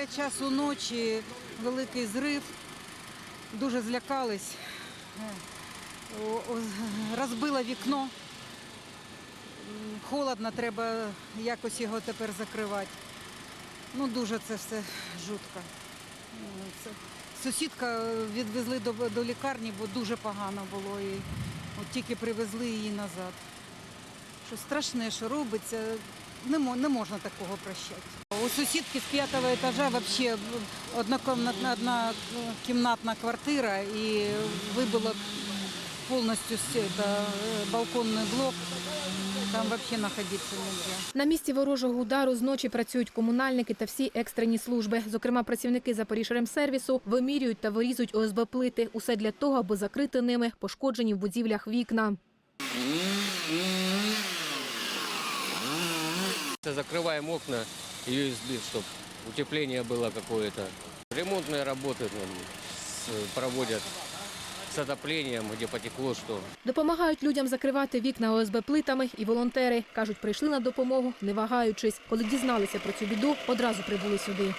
біля часу ночі великий зрив. Дуже злякались. Розбило вікно. Холодно, треба якось його тепер закривати. Ну, дуже це все жутко. Сусідка відвезли до, до лікарні, бо дуже погано було. І от тільки привезли її назад. Що страшне, що робиться, не можна такого прощати. У сусідки з п'ятого етажа взагалі однокомнатна одна е, кімнатна квартира і вибило повністю е, балконний блок. Там взагалі знаходитися не. На місці ворожого удару зночі працюють комунальники та всі екстрені служби. Зокрема, працівники Запоріжремсервісу вимірюють та вирізують ОСБ плити. Усе для того, аби закрити ними пошкоджені в будівлях вікна. Закрываем окна USB, чтобы утепление было какое-то. Ремонтные работы там, с- проводят с отоплением, где потекло что. Допомагають людям закривати вікна ОСБ плитами і волонтери. Кажуть, прийшли на допомогу, не вагаючись. Коли дізналися про цю біду, одразу прибули сюди.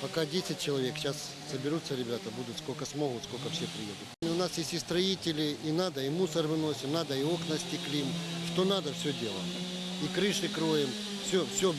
Пока 10 человек, сейчас соберутся ребята, будут сколько смогут, сколько все приедут. И У нас есть и строители, и надо, и мусор выносим, надо, и окна стеклим. Что надо, все делаем. И крыши кроем, все, все,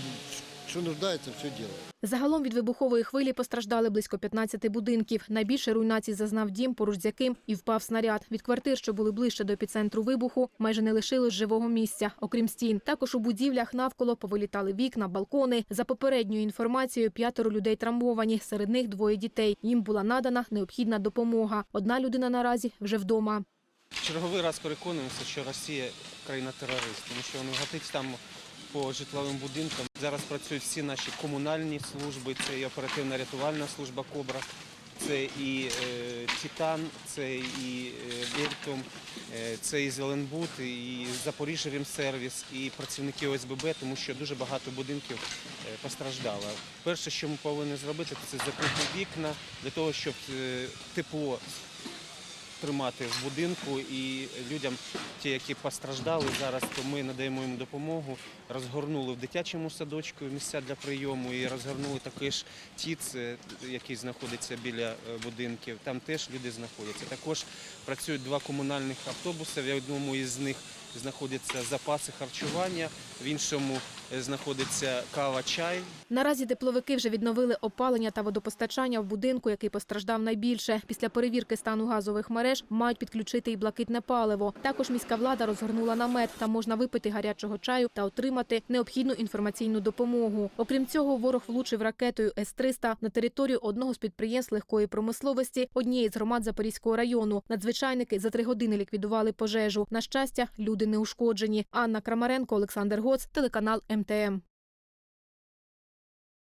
что нуждается, все делаем. Загалом від вибухової хвилі постраждали близько 15 будинків. Найбільше руйнацій зазнав дім, поруч з яким і впав снаряд. Від квартир, що були ближче до епіцентру вибуху, майже не лишилось живого місця, окрім стін. Також у будівлях навколо повилітали вікна, балкони. За попередньою інформацією, п'ятеро людей травмовані. Серед них двоє дітей. Їм була надана необхідна допомога. Одна людина наразі вже вдома. Черговий раз переконуємося, що Росія країна-терорист, тому що вони гатить там по житловим будинкам. Зараз працюють всі наші комунальні служби, це і оперативна рятувальна служба Кобра, це і е, Титан, це і Вільтум, е, це і Зеленбуд, і Запоріжжя-Ремсервіс, і працівники ОСББ, тому що дуже багато будинків е, постраждало. Перше, що ми повинні зробити, це закрити вікна для того, щоб тепло тримати в будинку і людям, ті, які постраждали зараз, то ми надаємо їм допомогу. Розгорнули в дитячому садочку місця для прийому і розгорнули такий ж ТІЦ, е, який знаходиться біля е, будинків. Там теж люди знаходяться. Також працюють два комунальних автобуси. В одному із них знаходяться запаси харчування, в іншому е, знаходиться кава, чай. Наразі тепловики вже відновили опалення та водопостачання в будинку, який постраждав найбільше. Після перевірки стану газових мереж мають підключити і блакитне паливо. Також міська влада розгорнула намет. Там можна випити гарячого чаю та отримати необхідну інформаційну допомогу. Окрім цього, ворог влучив ракетою С-300 на територію одного з підприємств легкої промисловості однієї з громад Запорізького району. Надзвичайники за три години ліквідували пожежу. На щастя, люди не ушкоджені. Анна Крамаренко, Олександр Гоц, телеканал МТМ.